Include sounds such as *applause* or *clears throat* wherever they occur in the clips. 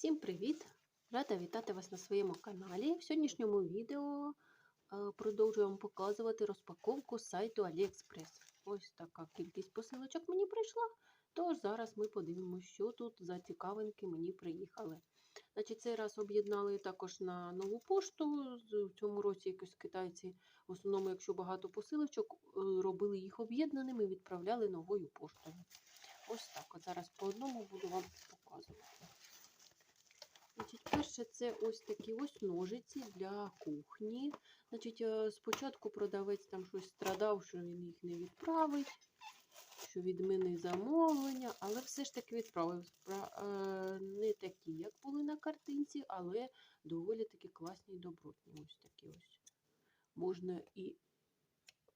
Всім привіт! Рада вітати вас на своєму каналі. В сьогоднішньому відео е, продовжую вам показувати розпаковку сайту AliExpress. Ось така кількість посилочок мені прийшла. Тож зараз ми подивимося, що тут за цікавинки мені приїхали. Значить, Цей раз об'єднали також на нову пошту. В цьому році якось китайці, в основному, якщо багато посилочок, е, робили їх об'єднаними і відправляли новою поштою. Ось так. От зараз по одному буду вам показувати. Значить, перше, це ось такі ось ножиці для кухні. Значить, е, спочатку продавець там щось страдав, що він їх не відправить, що відмінив замовлення, але все ж таки відправив. Е, Не такі, як були на картинці, але доволі таки класні і добротні. Ось такі ось. Можна і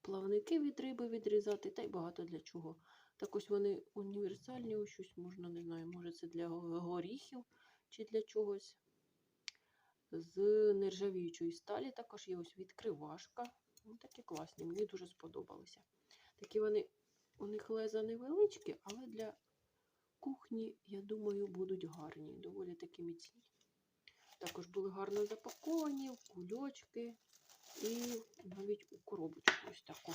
плавники від риби відрізати, та й багато для чого. Так ось вони універсальні, ось щось можна, не знаю, може це для горіхів чи для чогось. З нержавіючої сталі також є ось відкривашка. Ну, такі класні, мені дуже сподобалися. Такі вони, у них леза невеличкі, але для кухні, я думаю, будуть гарні, доволі таки міцні. Також були гарно запаковані в кульочки і навіть у коробочку ось таку.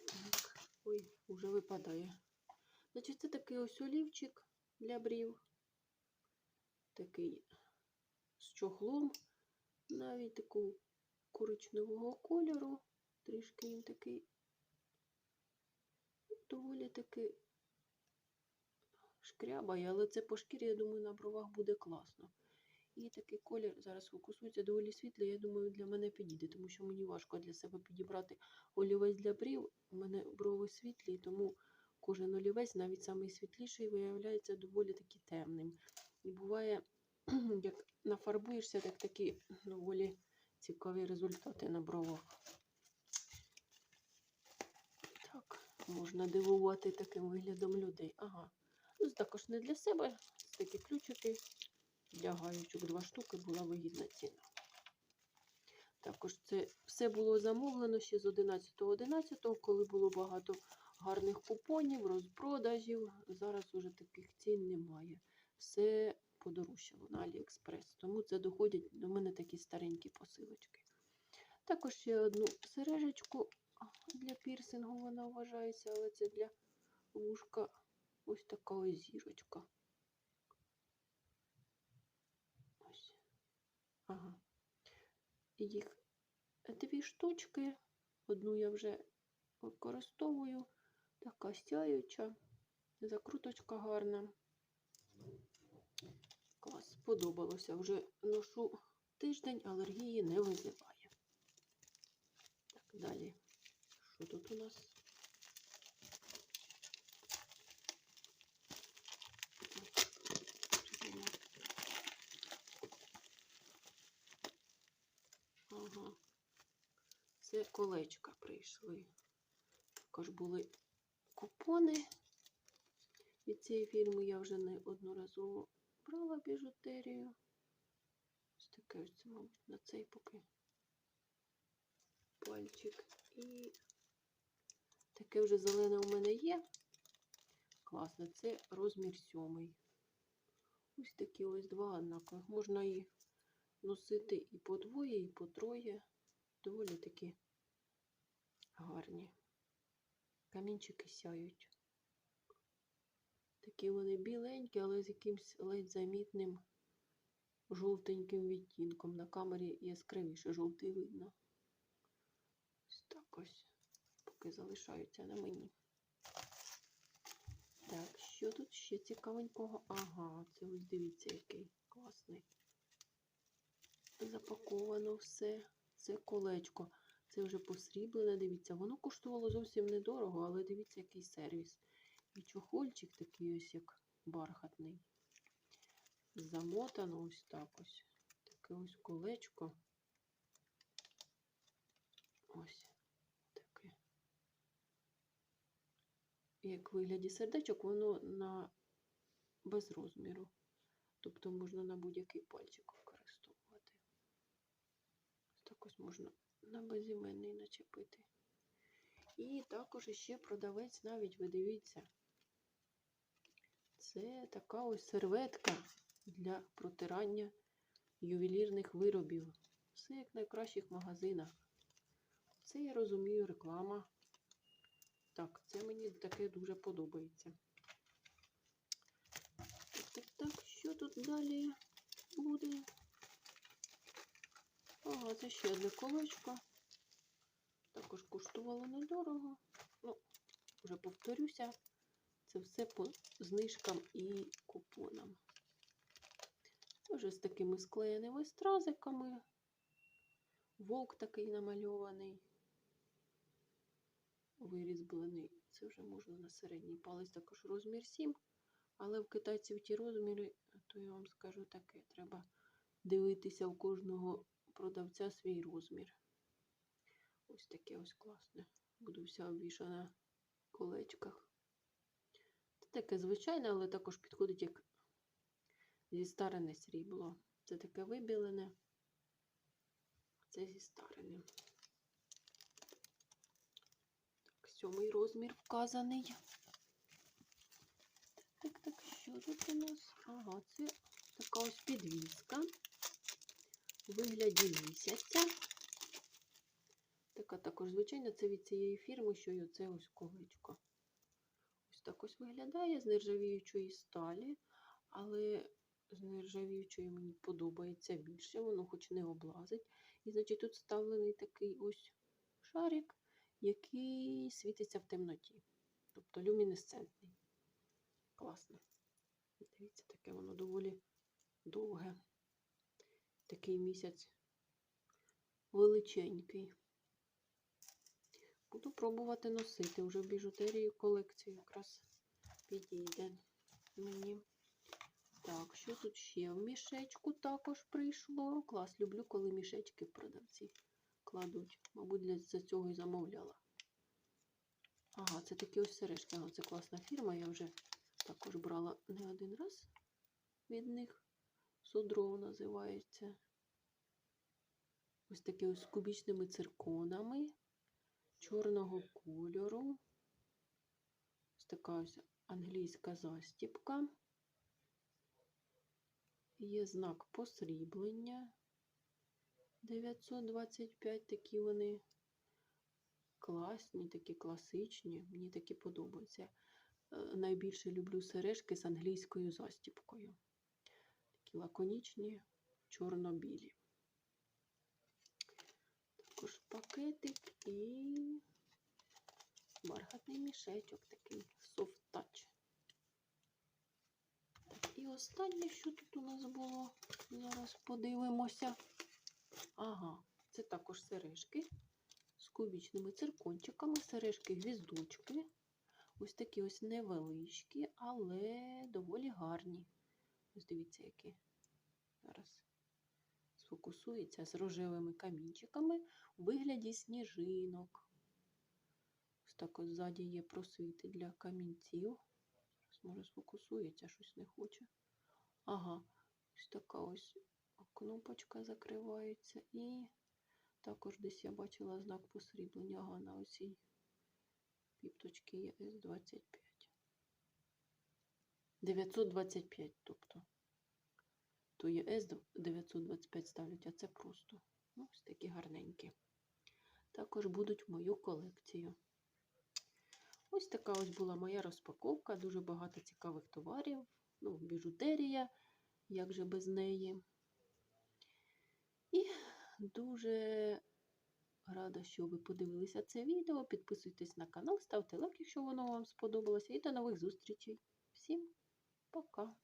Так, ой, вже випадає. Значить, це такий ось олівчик для брів. Такий з чохлом, навіть такого коричневого кольору. Трішки він такий доволі таки шкрябає, але це по шкірі, я думаю, на бровах буде класно. І такий колір зараз фокусується доволі світлий, я думаю, для мене підійде, тому що мені важко для себе підібрати олівець для брів. У мене брови світлі, тому кожен олівець, навіть самий світліший, виявляється доволі таки темним. І буває, *clears throat* як нафарбуєшся, так такі доволі цікаві результати на бровах. Так, можна дивувати таким виглядом людей. Ага. Ну, також не для себе. Такі ключики для гаючок. Два штуки була вигідна ціна. Також це все було замовлено ще з 11.11, коли було багато гарних купонів, розпродажів. Зараз уже таких цін немає. Все подорожчало на Аліекспрес. Тому це доходять до мене такі старенькі посилочки. Також ще одну сережечку для пірсингу вона вважається, але це для вушка ось така ось зірочка. Ось. Ага. Їх дві штучки. Одну я вже використовую. Така сяюча, закруточка гарна. Клас, сподобалося. Вже ношу тиждень, алергії не визиває. Так, далі. Що тут у нас? Ага. Це колечка прийшли. Також були купони. Від цієї фірми я вже не одноразово брала біжутерію. Ось таке ось, мабуть, на цей поки пальчик. І таке вже зелене у мене є. Класно, це розмір сьомий. Ось такі ось два однакових. Можна і носити і по двоє, і по троє. Доволі такі гарні. Камінчики сяють. Такі вони біленькі, але з якимсь ледь замітним жовтеньким відтінком. На камері яскравіше жовтий видно. Ось так ось, поки залишаються на мені. Так, що тут ще цікавенького? Ага, це ось дивіться, який класний. Запаковано все. Це колечко. Це вже посріблене, дивіться, воно коштувало зовсім недорого, але дивіться, який сервіс. І чохольчик такий ось як бархатний. Замотано ось так ось. Таке ось колечко. Ось таке. Як вигляді сердечок, воно на без розміру. Тобто можна на будь-який пальчик використовувати. Ось так ось можна на безіменний начепити. І також ще продавець навіть, ви дивіться, Це така ось серветка для протирання ювелірних виробів. Все як в найкращих магазинах. Це я розумію реклама. Так, це мені таке дуже подобається. Так, так, що тут далі буде? Ага, це ще одне колечко. Також коштувало недорого. Ну, вже повторюся, це все по знижкам і купонам. Вже з такими склеєними стразиками. Вовк такий намальований. Вирізблений. Це вже можна на середній палець також розмір 7. Але в китайців ті розміри, то я вам скажу таке, треба дивитися у кожного продавця свій розмір. Ось таке ось класне. Буду вся обвішана в колечках. Це таке звичайне, але також підходить як зістарене срібло. Це таке вибілене. Це зістарене. Так, сьомий розмір вказаний. Так, так, що тут у нас? Ага, це така ось підвіска у вигляді місяця. Така також звичайна, це від цієї фірми, що й оце ось колечко. Ось так ось виглядає з нержавіючої сталі, але з нержавіючої мені подобається більше, воно хоч не облазить. І, значить, тут вставлений такий ось шарик, який світиться в темноті. Тобто люмінесцентний. Класно. Дивіться, таке воно доволі довге. Такий місяць величенький. Буду пробувати носити. Вже в біжутерію колекцію якраз підійде мені. Так, що тут ще? В мішечку також прийшло. Клас, люблю, коли мішечки продавці кладуть. Мабуть, за цього і замовляла. Ага, це такі ось сережки. Ага, це класна фірма. Я вже також брала не один раз від них. Судров називається. Ось такі ось з кубічними цирконами чорного кольору. Ось така ось англійська застіпка. Є знак посріблення 925. Такі вони класні, такі класичні. Мені такі подобаються. Е, Найбільше люблю сережки з англійською застіпкою. Такі лаконічні, чорно-білі. Також пакетик і бархатний мішечок такий soft touch. Так, і останнє, що тут у нас було, зараз подивимося. Ага, це також сережки з кубічними циркончиками, сережки гвіздочки. Ось такі ось невеличкі, але доволі гарні. Ось дивіться, які зараз сфокусується з рожевими камінчиками у вигляді сніжинок. Ось так ось ззаді є просвіти для камінців. Зараз, може, сфокусується, щось не хоче. Ага, ось така ось кнопочка закривається. І також десь я бачила знак посріблення. Ага, на оцій піпточки є С25. 925, тобто. То є С925 ставлять, а це просто. Ну, ось такі гарненькі. Також будуть в мою колекцію. Ось така ось була моя розпаковка. Дуже багато цікавих товарів. Ну, біжутерія, як же без неї. І дуже рада, що ви подивилися це відео. Підписуйтесь на канал, ставте лайк, якщо воно вам сподобалося. І до нових зустрічей. Всім poco.